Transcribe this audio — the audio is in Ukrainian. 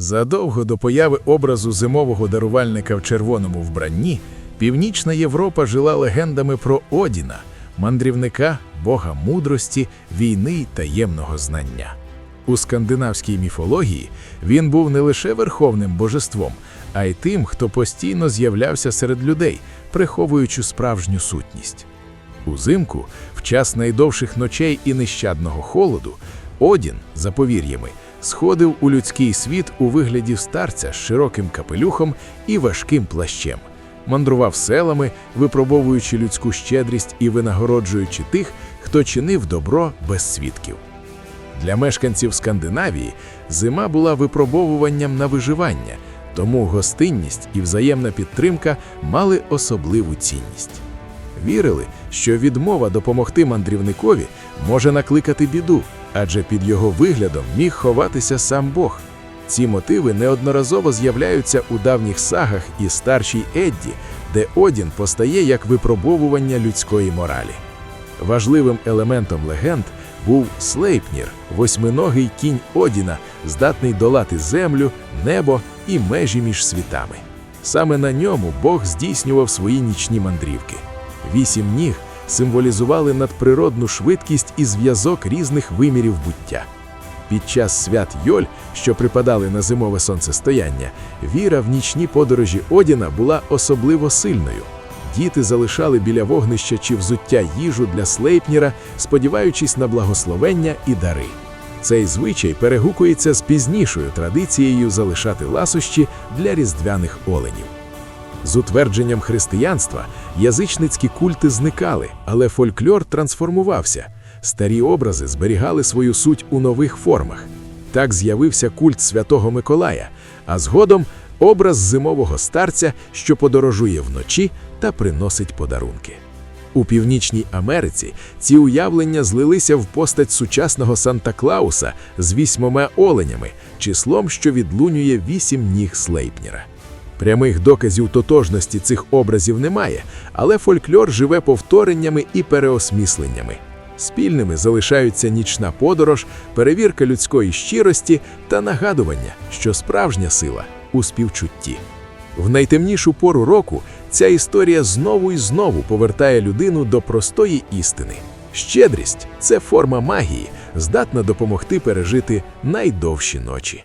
Задовго до появи образу зимового дарувальника в червоному вбранні Північна Європа жила легендами про Одіна, мандрівника, бога мудрості, війни й таємного знання. У скандинавській міфології він був не лише верховним божеством, а й тим, хто постійно з'являвся серед людей, приховуючи справжню сутність. Узимку, в час найдовших ночей і нещадного холоду, Одін, за повір'ями, сходив у людський світ у вигляді старця з широким капелюхом і важким плащем, мандрував селами, випробовуючи людську щедрість і винагороджуючи тих, хто чинив добро без свідків. Для мешканців Скандинавії зима була випробовуванням на виживання, тому гостинність і взаємна підтримка мали особливу цінність. Вірили, що відмова допомогти мандрівникові може накликати біду, адже під його виглядом міг ховатися сам Бог. Ці мотиви неодноразово з'являються у давніх сагах і старшій Едді, де Одін постає як випробовування людської моралі. Важливим елементом легенд був Слейпнір, восьминогий кінь Одіна, здатний долати землю, небо і межі між світами. Саме на ньому Бог здійснював свої нічні мандрівки. Вісім ніг символізували надприродну швидкість і зв'язок різних вимірів буття. Під час свят Йоль, що припадали на зимове сонцестояння, віра в нічні подорожі Одіна була особливо сильною. Діти залишали біля вогнища чи взуття їжу для Слейпніра, сподіваючись на благословення і дари. Цей звичай перегукується з пізнішою традицією залишати ласощі для різдвяних оленів. З утвердженням християнства язичницькі культи зникали, але фольклор трансформувався. Старі образи зберігали свою суть у нових формах. Так з'явився культ Святого Миколая, а згодом образ зимового старця, що подорожує вночі та приносить подарунки. У Північній Америці ці уявлення злилися в постать сучасного Санта Клауса з вісьмома оленями, числом, що відлунює вісім ніг Слейпніра. Прямих доказів тотожності цих образів немає, але фольклор живе повтореннями і переосмисленнями. Спільними залишаються нічна подорож, перевірка людської щирості та нагадування, що справжня сила у співчутті. В найтемнішу пору року ця історія знову і знову повертає людину до простої істини. Щедрість це форма магії, здатна допомогти пережити найдовші ночі.